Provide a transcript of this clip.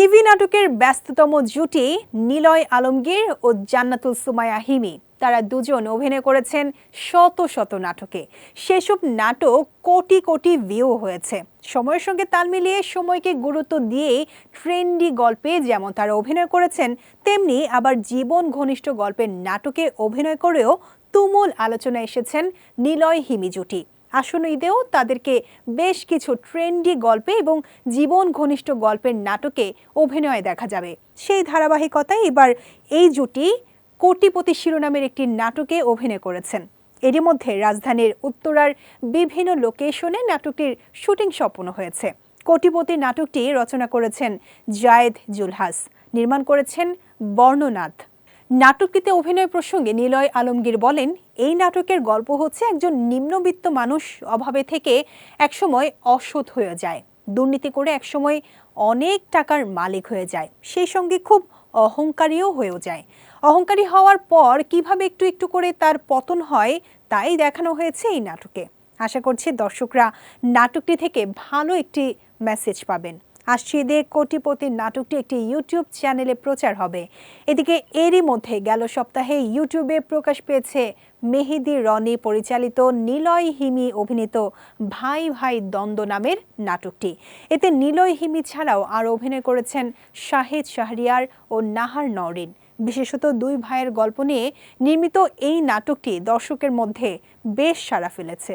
TV নাটকের ব্যস্ততম জুটি নিলয় আলমগীর ও জান্নাতুল সুমায়া হিমি। তারা দুজন অভিনয় করেছেন শত শত নাটকে। সেসব নাটক কোটি কোটি ভিউ হয়েছে। সময়ের সঙ্গে তাল মিলিয়ে সময়কে গুরুত্ব দিয়ে ট্রেন্ডি গল্পে যেমন তারা অভিনয় করেছেন, তেমনি আবার জীবন ঘনিষ্ঠ গল্পের নাটকে অভিনয় করেও তুমুল আলোচনায় এসেছেন নিলয় হিমি জুটি। আসন্ন ঈদেও তাদেরকে বেশ কিছু ট্রেন্ডি গল্পে এবং জীবন ঘনিষ্ঠ গল্পের নাটকে অভিনয়ে দেখা যাবে। সেই ধারাবাহিকতায় এবার এই জুটি কোটিপতি শিরোনামের একটি নাটকে অভিনয় করেছেন। এরই মধ্যে রাজধানীর উত্তরার বিভিন্ন লোকেশনে নাটকটির শুটিং সম্পন্ন হয়েছে। কোটিপতি নাটকটি রচনা করেছেন জায়েদ জুলহাস, নির্মাণ করেছেন বর্ণনাথ। নাটকটিতে অভিনয় প্রসঙ্গে নিলয় আলমগীর বলেন, এই নাটকের গল্প হচ্ছে একজন নিম্নবিত্ত মানুষ অভাবে থেকে একসময় অসৎ হয়ে যায়। দুর্নীতি করে একসময় অনেক টাকার মালিক হয়ে যায়। সেই সঙ্গে খুব অহংকারীও হয়েও যায়। অহংকারী হওয়ার পর কীভাবে একটু একটু করে তার পতন হয়, তাই দেখানো হয়েছে এই নাটকে। আশা করছি দর্শকরা নাটকটি থেকে ভালো একটি মেসেজ পাবেন। আসছে ঈদে কোটিপতি নাটকটি একটি ইউটিউব চ্যানেলে প্রচার হবে। এদিকে এরই মধ্যে গেল সপ্তাহে ইউটিউবে প্রকাশ পেয়েছে মেহেদি রনি পরিচালিত নিলয় হিমি অভিনীত ভাই ভাই দ্বন্দ্ব নামের নাটকটি। এতে নিলয় হিমি ছাড়াও আর অভিনয় করেছেন শাহেদ শাহরিয়ার ও নাহার নওরিন। বিশেষত দুই ভাইয়ের গল্প নিয়ে নির্মিত এই নাটকটি দর্শকের মধ্যে বেশ সাড়া ফেলেছে।